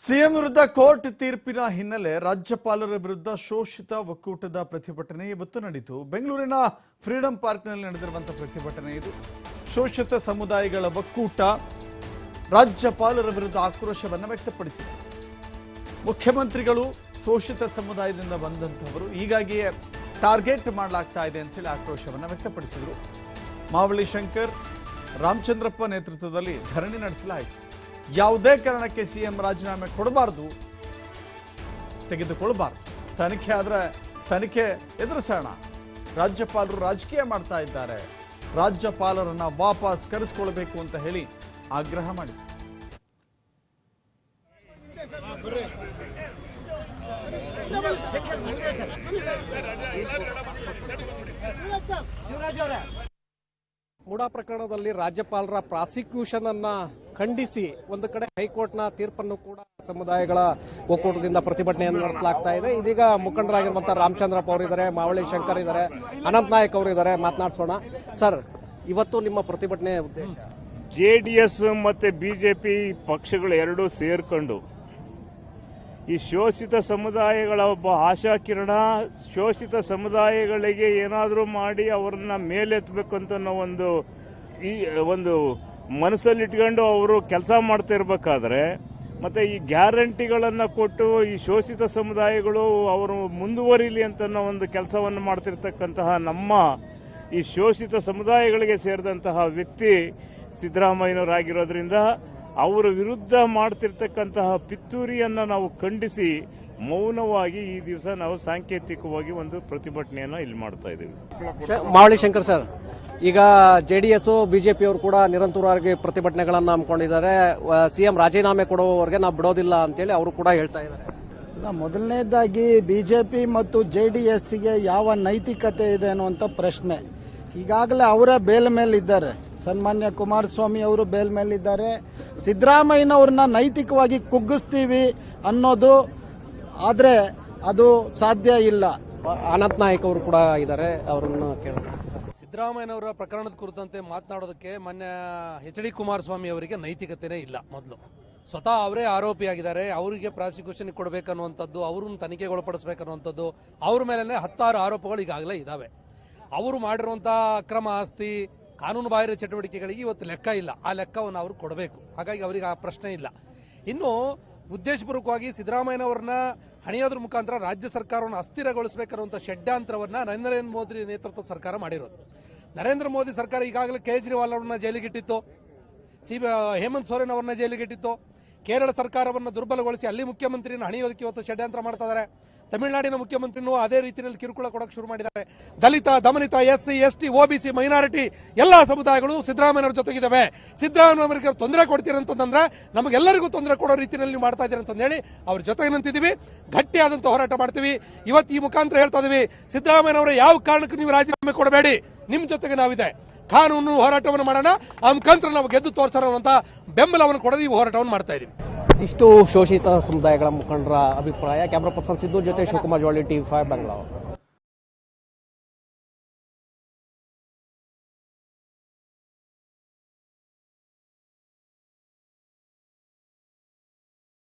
CM ವಿರುದ್ಧ court ತೀರ್ಪಿನ ಹಿನ್ನೆಲೆ ರಾಜ್ಯಪಾಲರ ವಿರುದ್ಧ ಶೋಷಿತ ಒಕ್ಕೂಟದ ಪ್ರತಿಭಟನೆ ಇವತ್ತು ನಡೆಯಿತು. ಬೆಂಗಳೂರಿನ ಫ್ರೀಡಂ ಪಾರ್ಕ್ನಲ್ಲಿ ನಡೆದಿರುವಂತಹ ಪ್ರತಿಭಟನೆ ಇದು. ಶೋಷಿತ ಸಮುದಾಯಗಳ ಒಕ್ಕೂಟ ರಾಜ್ಯಪಾಲರ ವಿರುದ್ಧ ಆಕ್ರೋಶವನ್ನು ವ್ಯಕ್ತಪಡಿಸಿದೆ. ಮುಖ್ಯಮಂತ್ರಿಗಳು ಶೋಷಿತ ಸಮುದಾಯದಿಂದ ಬಂದಂತಹವರು ಹೀಗಾಗಿಯೇ ಟಾರ್ಗೆಟ್ ಮಾಡಲಾಗ್ತಾ ಇದೆ ಅಂತೇಳಿ ಆಕ್ರೋಶವನ್ನು ವ್ಯಕ್ತಪಡಿಸಿದರು. ಮಾವಳಿ ಶಂಕರ್, ರಾಮಚಂದ್ರಪ್ಪ ನೇತೃತ್ವದಲ್ಲಿ ಧರಣಿ ನಡೆಸಲಾಯಿತು. ಯಾವುದೇ ಕಾರಣಕ್ಕೆ ಸಿಎಂ ರಾಜೀನಾಮೆ ಕೊಡಬಾರ್ದು ತೆಗೆದುಕೊಳ್ಬಾರ್ದು ತನಿಖೆ ಆದರೆ ತನಿಖೆ ಎದುರಿಸೋಣ. ರಾಜ್ಯಪಾಲರು ರಾಜಕೀಯ ಮಾಡ್ತಾ ಇದ್ದಾರೆ. ರಾಜ್ಯಪಾಲರನ್ನ ವಾಪಸ್ ಕರೆಸ್ಕೊಳ್ಬೇಕು ಅಂತ ಹೇಳಿ ಆಗ್ರಹ ಮಾಡಿದರು. ಮುಡಾ ಪ್ರಕರಣದಲ್ಲಿ ರಾಜ್ಯಪಾಲರ ಪ್ರಾಸಿಕ್ಯೂಷನ್ ಅನ್ನ ಖಂಡಿಸಿ ಒಂದು ಕಡೆ ಹೈಕೋರ್ಟ್ನ ತೀರ್ಪನ್ನು ಕೂಡ ಸಮುದಾಯಗಳ ಒಕ್ಕೂಟದಿಂದ ಪ್ರತಿಭಟನೆಯನ್ನು ನಡೆಸಲಾಗ್ತಾ ಇದೆ. ಇದೀಗ ಮುಖಂಡರಾಗಿರುವಂತಹ ರಾಮಚಂದ್ರಪ್ಪ ಅವರಿದ್ದಾರೆ, ಮಾವಳಿ ಶಂಕರ್ ಇದ್ದಾರೆ, ಅನಂತ್ ನಾಯಕ್ ಅವರಿದ್ದಾರೆ ಮಾತನಾಡಿಸೋಣ. ಸರ್, ಇವತ್ತು ನಿಮ್ಮ ಪ್ರತಿಭಟನೆ ಜೆ ಡಿ ಎಸ್ ಮತ್ತು ಬಿ ಜೆ ಪಿ ಪಕ್ಷಗಳು ಎರಡೂ ಸೇರ್ಕೊಂಡು ಈ ಶೋಷಿತ ಸಮುದಾಯಗಳ ಒಬ್ಬ ಆಶಾಕಿರಣ, ಶೋಷಿತ ಸಮುದಾಯಗಳಿಗೆ ಏನಾದರೂ ಮಾಡಿ ಅವರನ್ನ ಮೇಲೆತ್ತಬೇಕು ಅಂತ ಒಂದು ಈ, ಒಂದು ಮನಸ್ಸಲ್ಲಿಟ್ಕೊಂಡು ಅವರು ಕೆಲಸ ಮಾಡ್ತಾ ಇರಬೇಕಾದ್ರೆ, ಮತ್ತು ಈ ಗ್ಯಾರಂಟಿಗಳನ್ನು ಕೊಟ್ಟು ಈ ಶೋಷಿತ ಸಮುದಾಯಗಳು ಅವರು ಮುಂದುವರಿಲಿ ಅಂತ ಒಂದು ಕೆಲಸವನ್ನು ಮಾಡ್ತಿರ್ತಕ್ಕಂತಹ ನಮ್ಮ ಈ ಶೋಷಿತ ಸಮುದಾಯಗಳಿಗೆ ಸೇರಿದಂತಹ ವ್ಯಕ್ತಿ ಸಿದ್ದರಾಮಯ್ಯನವರಾಗಿರೋದ್ರಿಂದ ಅವರ ವಿರುದ್ಧ ಮಾಡ್ತಿರ್ತಕ್ಕಂತಹ ಪಿತ್ತೂರಿಯನ್ನು ನಾವು ಖಂಡಿಸಿ ಮೌನವಾಗಿ ಈ ದಿವಸ ನಾವು ಸಾಂಕೇತಿಕವಾಗಿ ಒಂದು ಪ್ರತಿಭಟನೆಯನ್ನು ಇಲ್ಲಿ ಮಾಡ್ತಾ ಇದ್ದೀವಿ. ಮಾವಳಿ ಶಂಕರ್ ಸರ್ ಈಗ ಜೆ ಡಿ ಎಸ್ ಬಿಜೆಪಿ ಅವರು ಕೂಡ ನಿರಂತರವಾಗಿ ಪ್ರತಿಭಟನೆಗಳನ್ನು ಹಮ್ಮಿಕೊಂಡಿದ್ದಾರೆ. ಸಿಎಂ ರಾಜೀನಾಮೆ ಕೊಡುವವರೆಗೆ ನಾವು ಬಿಡೋದಿಲ್ಲ ಅಂತೇಳಿ ಅವರು ಕೂಡ ಹೇಳ್ತಾ ಇದ್ದಾರೆ. ಮೊದಲನೇದಾಗಿ ಬಿ ಜೆ ಬಿಜೆಪಿ ಮತ್ತು ಜೆ ಡಿ ಎಸ್ಗೆ ಯಾವ ನೈತಿಕತೆ ಇದೆ ಅನ್ನುವಂಥ ಪ್ರಶ್ನೆ. ಈಗಾಗಲೇ ಅವರೇ ಬೇಲ್ ಮೇಲಿದ್ದಾರೆ. ಸನ್ಮಾನ್ಯ ಕುಮಾರಸ್ವಾಮಿ ಅವರು ಬೇಲ್ ಮೇಲಿದ್ದಾರೆ. ಸಿದ್ದರಾಮಯ್ಯನವ್ರನ್ನ ನೈತಿಕವಾಗಿ ಕುಗ್ಗಿಸ್ತೀವಿ ಅನ್ನೋದು ಆದರೆ ಅದು ಸಾಧ್ಯ ಇಲ್ಲ. ಅನಂತ್ ನಾಯಕ್ ಅವರು ಕೂಡ ಇದ್ದಾರೆ ಅವರನ್ನು ಕೇಳೋಣ ಸಿದ್ದರಾಮಯ್ಯನವರ ಪ್ರಕರಣದ ಕುರಿತಂತೆ ಮಾತನಾಡೋದಕ್ಕೆ ಮೊನ್ನೆ ಎಚ್ ಡಿ ಕುಮಾರಸ್ವಾಮಿ ಅವರಿಗೆ ನೈತಿಕತೆನೇ ಇಲ್ಲ ಮೊದಲು. ಸ್ವತಃ ಅವರೇ ಆರೋಪಿಯಾಗಿದ್ದಾರೆ, ಅವರಿಗೆ ಪ್ರಾಸಿಕ್ಯೂಷನ್ ಕೊಡಬೇಕನ್ನುವಂಥದ್ದು, ಅವ್ರನ್ನ ತನಿಖೆಗೆ ಒಳಪಡಿಸಬೇಕನ್ನುವಂಥದ್ದು ಅವ್ರ ಮೇಲೇ ಹತ್ತಾರು ಆರೋಪಗಳು ಈಗಾಗಲೇ ಇದ್ದಾವೆ ಅವರು ಮಾಡಿರುವಂಥ ಅಕ್ರಮ ಆಸ್ತಿ, ಕಾನೂನು ಬಾಹಿರ ಚಟುವಟಿಕೆಗಳಿಗೆ ಇವತ್ತು ಲೆಕ್ಕ ಇಲ್ಲ. ಆ ಲೆಕ್ಕವನ್ನು ಅವರು ಕೊಡಬೇಕು. ಹಾಗಾಗಿ ಅವರಿಗೆ ಆ ಪ್ರಶ್ನೆ ಇಲ್ಲ. ಇನ್ನು ಉದ್ದೇಶಪೂರ್ವಕವಾಗಿ ಸಿದ್ದರಾಮಯ್ಯನವರನ್ನ ಹಣಿಯೋದ್ರ ಮುಖಾಂತರ ರಾಜ್ಯ ಸರ್ಕಾರವನ್ನು ಅಸ್ಥಿರಗೊಳಿಸಬೇಕನ್ನುವಂಥ ಷಡ್ಯಂತ್ರವನ್ನ ನರೇಂದ್ರ ಮೋದಿ ನೇತೃತ್ವದ ಸರ್ಕಾರ ಮಾಡಿರೋದು. ನರೇಂದ್ರ ಮೋದಿ ಸರ್ಕಾರ ಈಗಾಗಲೇ ಕೇಜ್ರಿವಾಲ್ ಅವರನ್ನ ಜೈಲಿಗಿಟ್ಟಿತ್ತು ಸಿ ಹೇಮಂತ್ ಸೋರೆನ್ ಅವರನ್ನ ಜೈಲಿಗಿಟ್ಟಿತ್ತು ಕೇರಳ ಸರ್ಕಾರವನ್ನು ದುರ್ಬಲಗೊಳಿಸಿ ಅಲ್ಲಿ ಮುಖ್ಯಮಂತ್ರಿಯನ್ನು ಹಣಿಯೋದಕ್ಕೆ ಇವತ್ತು ಷಡ್ಯಂತ್ರ ಮಾಡ್ತಾ ಇದ್ದಾರೆ ತಮಿಳುನಾಡಿನ ಮುಖ್ಯಮಂತ್ರಿನೂ ಅದೇ ರೀತಿಯಲ್ಲಿ ಕಿರುಕುಳ ಕೊಡಕ್ಕೆ ಶುರು ಮಾಡಿದ್ದಾರೆ. ದಲಿತ, ದಮನಿತ S C S T OBC minority ಎಲ್ಲ ಸಮುದಾಯಗಳು ಸಿದ್ದರಾಮಯ್ಯವರ ಜೊತೆಗಿದ್ದಾವೆ. ಸಿದ್ದರಾಮಯ್ಯವರಿಗೆ ತೊಂದರೆ ಕೊಡ್ತೀರಂತಂದ್ರೆ ನಮಗೆಲ್ಲರಿಗೂ ತೊಂದರೆ ಕೊಡೋ ರೀತಿಯಲ್ಲಿ ನೀವು ಮಾಡ್ತಾ ಇದ್ದೀರಿ ಅಂತ ಹೇಳಿ ಅವ್ರ ಜೊತೆಗೆ ನಿಂತಿದ್ದೀವಿ. ಗಟ್ಟಿಯಾದಂಥ ಹೋರಾಟ ಮಾಡ್ತೀವಿ. ಇವತ್ತು ಈ ಮುಖಾಂತರ ಹೇಳ್ತಾ ಇದೀವಿ, ಸಿದ್ದರಾಮಯ್ಯನವರ ಯಾವ ಕಾರಣಕ್ಕೂ ನೀವು ರಾಜೀನಾಮೆ ಕೊಡಬೇಡಿ. ನಿಮ್ ಜೊತೆಗೆ ನಾವಿದೆ. ಕಾನೂನು ಹೋರಾಟವನ್ನು ಮಾಡೋಣ. ಆ ಮುಖಾಂತರ ನಾವು ಗೆದ್ದು ತೋರಿಸೋಣ ಅಂತ ಬೆಂಬಲವನ್ನು ಕೊಡೋದು ಈ ಹೋರಾಟವನ್ನು ಮಾಡ್ತಾ ಇದ್ದೀವಿ. ಇಷ್ಟು ಶೋಷಿತ ಸಮುದಾಯಗಳ ಮುಖಂಡರ ಅಭಿಪ್ರಾಯ. ಕ್ಯಾಮ್ರಾ ಪರ್ಸನ್ ಸಿದ್ದು ಜೊತೆ ಶಿವಕುಮಾರ್ ಜೋಳಿ ಟಿವಿ ಫೈವ್, ಬೆಂಗಳೂರು.